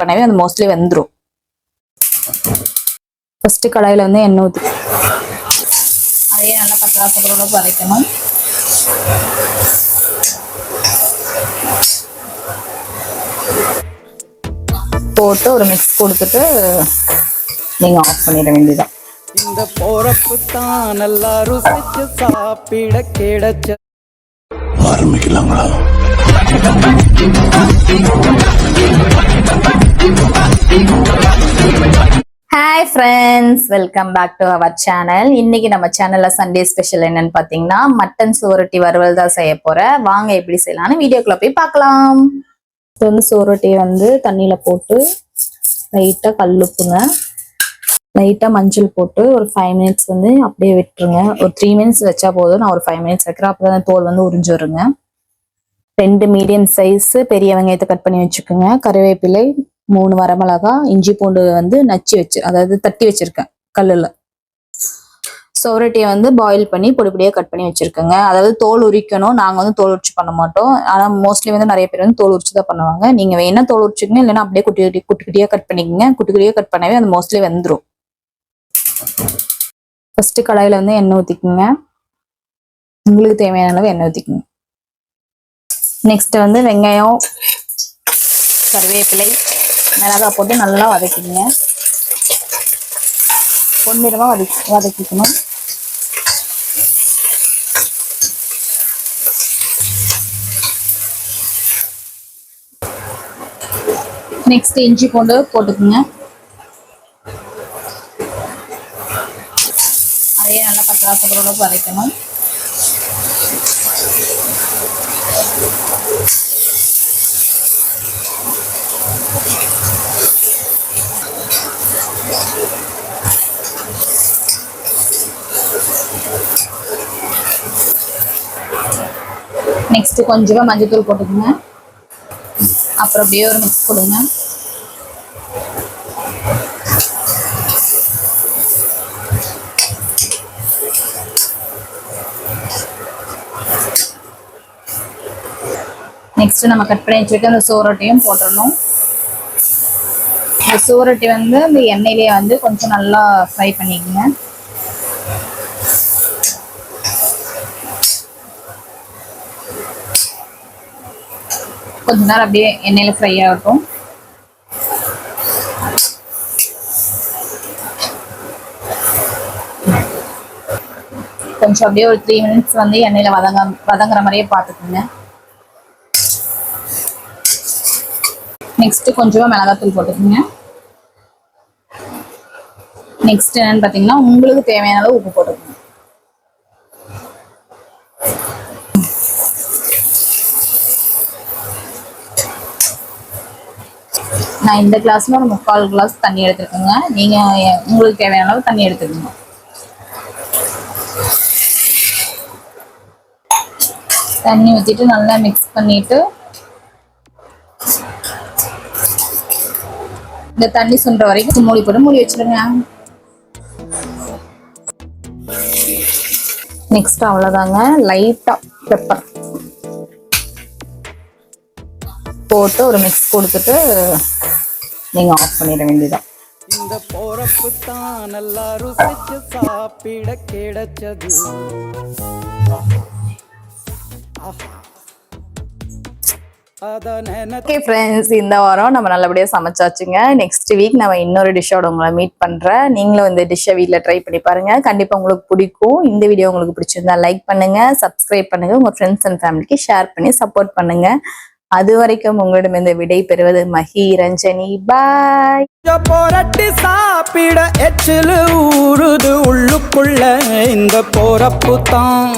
பண்ணவே அது மோஸ்ட்லி வெந்துடும் ஃபர்ஸ்ட் கடாயில வந்து எண்ணெய் ஊற்றி அதையே நல்லா பச்சை வதக்கணும். போட்டு ஒரு மிக்ஸ் கொடுத்துட்டு நீங்கள் ஆஃப் பண்ணிட வேண்டியதான் இந்த போறப்பு தான் நல்லா ருசிச்சு சாப்பிட கிடைச்ச ஆரம்பிக்கலாங்களா hi friends welcome back to our channel இன்னைக்கு நம்ம சேனல்ல சண்டே ஸ்பெஷல் என்னன்னு பார்த்தீங்கன்னா மட்டன் சோரொட்டி வறுவல் தான் செய்ய போறேன் வாங்க எப்படி செய்யலாம்னு வீடியோக்குள்ள போய் பார்க்கலாம். இது வந்து சோரொட்டி வந்து தண்ணியில போட்டு லைட்டாக கல்லுப்புங்க லைட்டாக மஞ்சள் போட்டு ஒரு ஃபைவ் மினிட்ஸ் வந்து அப்படியே விட்டுருங்க. ஒரு த்ரீ மினிட்ஸ் வச்சா போதும். நான் ஒரு ஃபைவ் மினிட்ஸ் வைக்கிறேன். அப்போ தான் தோல் வந்து உறிஞ்சு வருங்க. ரெண்டு மீடியம் சைஸ் பெரிய வெங்காயத்தை கட் பண்ணி வச்சுக்கோங்க. கருவேப்பிலை மூணு வரமிளகா இஞ்சி பூண்டு வந்து நச்சு வச்சு அதாவது தட்டி வச்சிருக்கேன் கல்லில். சோரட்டியை வந்து பாயில் பண்ணி பொடி பொடியாக கட் பண்ணி வச்சுருக்கோங்க. அதாவது தோல் உரிக்கணும் நாங்கள் வந்து தோல் உரிச்சு பண்ண மாட்டோம். ஆனால் மோஸ்ட்லி வந்து நிறைய பேர் வந்து தோல் உரிச்சு தான் பண்ணுவாங்க. நீங்கள் வேணா தோல் உரிச்சுக்கங்க இல்லைன்னா அப்படியே குட்டி குட்டி குட்டி குட்டியாக கட் பண்ணிக்கோங்க. குட்டி குட்டியாக கட் பண்ணவே அது மோஸ்ட்லி வெந்துடும் ஃபஸ்ட்டு கடாயில் வந்து எண்ணெய் ஊற்றிக்குங்க உங்களுக்கு தேவையான அளவு எண்ணெய் ஊற்றிக்குங்க நெக்ஸ்ட் வந்து வெங்காயம் கருவேப்பிலை மிளகாய் போட்டு நல்லா வதக்கிங்க. பொன்னிறமாக வதக்கி வதக்கிக்கணும். நெக்ஸ்ட் இஞ்சி பூண்டு போட்டுக்குங்க. அதையே நல்லா பச்சை வாசப்போட வதக்கணும். நெக்ஸ்ட் கொஞ்சமா மஞ்சத்தூள் போட்டுக்கோங்க. அப்புறம் அப்படியே ஒரு மிக்ஸ் கொடுங்க நெக்ஸ்ட் நம்ம கட் பண்ணி வச்சுட்டு அந்த சோரட்டையும் போட்டுடணும். இந்த சோரட்டி வந்து இந்த எண்ணெயிலேயே வந்து கொஞ்சம் நல்லா ஃப்ரை பண்ணிக்கோங்க. கொஞ்ச நேரம் அப்படியே எண்ணெயில் ஃப்ரை ஆகட்டும். கொஞ்சம் அப்படியே ஒரு த்ரீ மினிட்ஸ் வந்து எண்ணெயில் வதங்க வதங்குற மாதிரியே பார்த்துக்கோங்க. நெக்ஸ்ட் கொஞ்சமாக மிளகாத்தூள் போட்டுக்கோங்க. நெக்ஸ்ட் என்னென்னு பார்த்தீங்கன்னா உங்களுக்கு தேவையான அளவு உப்பு போட்டுக்கோங்க. நான் இந்த கிளாஸ்ல ஒரு முக்கால் கிளாஸ் தண்ணி எடுத்துக்கோங்க நீங்க உங்களுக்கு தேவையான அளவு தண்ணி எடுத்துக்கோங்க. தண்ணி ஊற்றிட்டு நல்லா மிக்ஸ் பண்ணிட்டு இந்த தண்ணி சுண்டுற வரைக்கும் மூடி போட்டு மூடி வச்சிருங்க. நெக்ஸ்ட் அவ்வளோதாங்க லைட்டாக பெப்பர் போட்டு ஒரு மிக்ஸ் கொடுத்துட்டு நீங்கள் ஆஃப் பண்ணிட வேண்டியதான் இந்த போறப்பு தான் நல்லா ருசிச்சு சாப்பிட கிடைச்சது. ஓகே ஃப்ரெண்ட்ஸ் இந்த வாரம் நம்ம நல்லபடியாக சமைச்சாச்சுங்க. நெக்ஸ்ட் வீக் நம்ம இன்னொரு டிஷ்ஷோட உங்களை மீட் பண்ணுறேன் நீங்களும் இந்த டிஷ்ஷை வீட்டில் ட்ரை பண்ணி பாருங்க. கண்டிப்பாக உங்களுக்கு பிடிக்கும். இந்த வீடியோ உங்களுக்கு பிடிச்சிருந்தா லைக் பண்ணுங்க சப்ஸ்கிரைப் பண்ணுங்க. உங்கள் ஃப்ரெண்ட்ஸ் அண்ட் ஃபேமிலிக்கு ஷேர் பண்ணி சப்போர்ட் பண்ணுங்க. அது வரைக்கும் உங்களிடம் இந்த விடை பெறுவது மகி ரஞ்சனி. பாய் போரட்டி சாப்பிட எச்சில் ஊறுது உள்ளுக்குள்ள. இந்த போறப்பு தான்